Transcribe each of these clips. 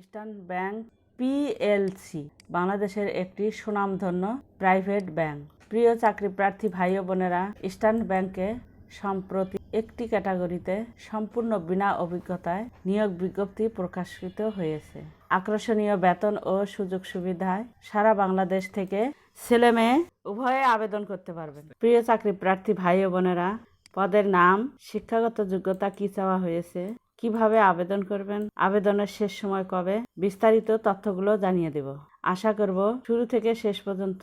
Eastern bank PLC, বাংলাদেশের একটি সুনামধন্য প্রাইভেট ব্যাংক। প্রিয় চাকরি প্রার্থী ভাই বোনেরা, ইস্টার্ন ব্যাংকে সম্প্রতি একটি ক্যাটাগরিতে সম্পূর্ণ বিনা অভিজ্ঞতায় নিয়োগ বিজ্ঞপ্তি প্রকাশিত হয়েছে। আকর্ষণীয় বেতন ও সুযোগ সুবিধায় সারা বাংলাদেশ থেকে ছেলে মেয়ে উভয়ে আবেদন করতে পারবেন। প্রিয় চাকরি প্রার্থী ভাই বোনেরা, পদের নাম, শিক্ষাগত যোগ্যতা কি চাওয়া হয়েছে কীভাবে আবেদন করবেন? আবেদনের শেষ সময় কবে? বিস্তারিত তথ্যগুলো জানিয়ে দেব। আশা করব শুরু থেকে শেষ পর্যন্ত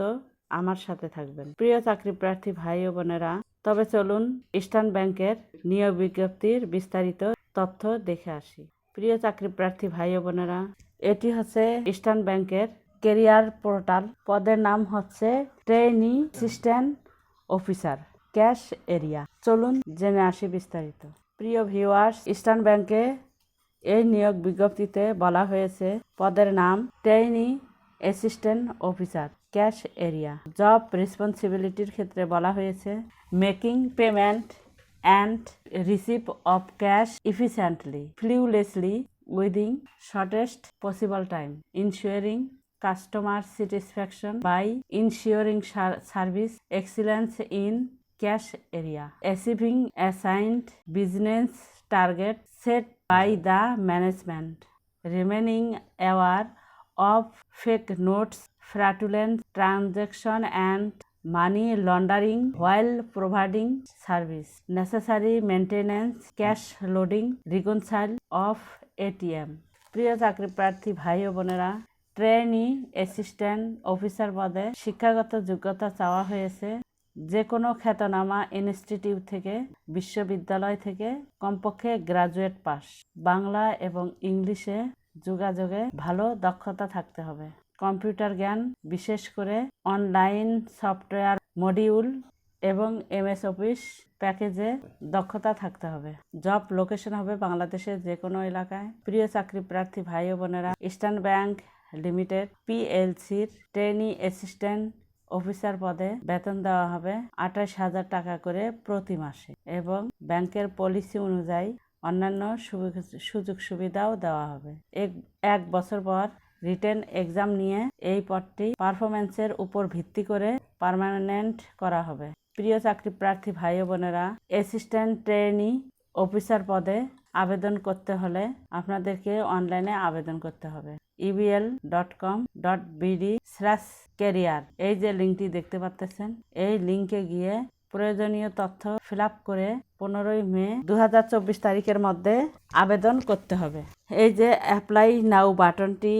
আমার সাথে থাকবেন। প্রিয় চাকরি প্রার্থী ভাই ও বোনেরা, তবে চলুন ইস্টার্ন ব্যাংকের নিয়োগ বিজ্ঞপ্তির বিস্তারিত তথ্য দেখে আসি। প্রিয় চাকরি প্রার্থী ভাই ও বোনেরা, এটি হচ্ছে ইস্টার্ন ব্যাংকের কেরিয়ার পোর্টাল। পদের নাম হচ্ছে trainee assistant officer, cash area. চলুন জেনে আসি বিস্তারিত। প্রিয় ভিউয়ার্স, ইস্টার্ন ব্যাংকে এই নিয়োগ বিজ্ঞপ্তিতে বলা হয়েছে, পদের নাম trainee assistant officer cash area job রেসপন্সিবিলিটির ক্ষেত্রে বলা হয়েছে making payment and receive of cash efficiently flawlessly within shortest possible time ensuring customer satisfaction by ensuring service excellence in cash area. Achieving assigned business target set by the management. Remaining aware of fake notes, fraudulent transaction and money laundering well providing service. Necessary maintenance cash loading, reconcile of ATM. প্রিয় চাকরি প্রার্থী ভাই ও বোনেরা trainee assistant officer পদে শিক্ষাগত যোগ্যতা চাওয়া হয়েছে যে কোনো খ্যাতনামা ইনস্টিটিউট থেকে, বিশ্ববিদ্যালয় থেকে, কমপক্ষে গ্রাজুয়েট পাস। বাংলা এবং ইংলিশে যোগাযোগে ভালো দক্ষতা থাকতে হবে। কম্পিউটার জ্ঞান, বিশেষ করে অনলাইন সফটওয়্যার মডিউল এবং এমএস অফিস প্যাকেজে দক্ষতা থাকতে হবে। জব লোকেশন হবে বাংলাদেশের যে কোনো এলাকায়। প্রিয় চাকরি প্রার্থী ভাই ও বোনেরা, ইস্টার্ন ব্যাংক লিমিটেড, পিএলসির ট্রেনি অ্যাসিস্ট্যান্ট অফিসার পদে বেতন দেওয়া হবে আঠাশ হাজার টাকা করে প্রতি মাসে এবং ব্যাংকের পলিসি অনুযায়ী অন্যান্য সুযোগ সুবিধাও দেওয়া হবে। এক এক বছর পর রিটেন এক্সাম নিয়ে এই পদটি পারফরমেন্সের উপর ভিত্তি করে পার্মানেন্ট করা হবে। প্রিয় চাকরি প্রার্থী ভাই বোনেরা, অ্যাসিস্ট্যান্ট ট্রেনি অফিসার পদে আবেদন করতে হলে আপনাদেরকে অনলাইনে আবেদন করতে হবে। EBL dot com dot BD slash career এই যে লিঙ্কটি দেখতে পাচ্ছেন এই লিঙ্কে গিয়ে প্রয়োজনীয় তথ্য ফিল করে পনেরোই মে দু হাজার চব্বিশ তারিখের মধ্যে আবেদন করতে হবে। এই যে অ্যাপ্লাই নাও বাটনটি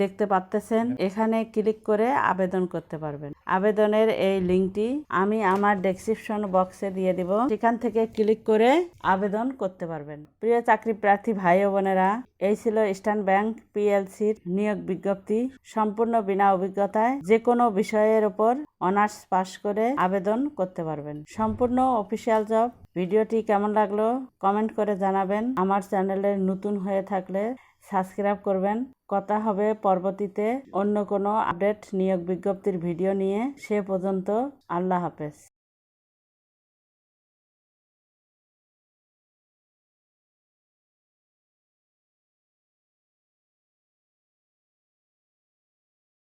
দেখতে পাচ্তেছেন এখানে ক্লিক করে আবেদন করতে পারবেন। আবেদনের এই লিঙ্কটি আমি আমার ডেসক্রিপশন বক্সে দিয়ে দিব। সেখান থেকে ক্লিক করে আবেদন করতে পারবেন। প্রিয় চাকরি প্রার্থী ভাই ও বোনেরা, এই ছিল ইস্টার্ন ব্যাংক পিএলসির নিয়োগ বিজ্ঞপ্তি। সম্পূর্ণ বিনা অভিজ্ঞতায় যে কোনো বিষয়ের উপর অনার্স পাশ করে আবেদন করতে পারবেন। সম্পূর্ণ অফিসিয়াল জব ভিডিওটি কেমন লাগল কমেন্ট করে জানাবেন। আমার চ্যানেলে নতুন হয়ে থাকলে সাবস্ক্রাইব করবেন। কথা হবে পরবর্তীতে অন্য কোনো আপডেট নিয়োগ বিজ্ঞপ্তির ভিডিও নিয়ে। সে পর্যন্ত আল্লাহ হাফেজ।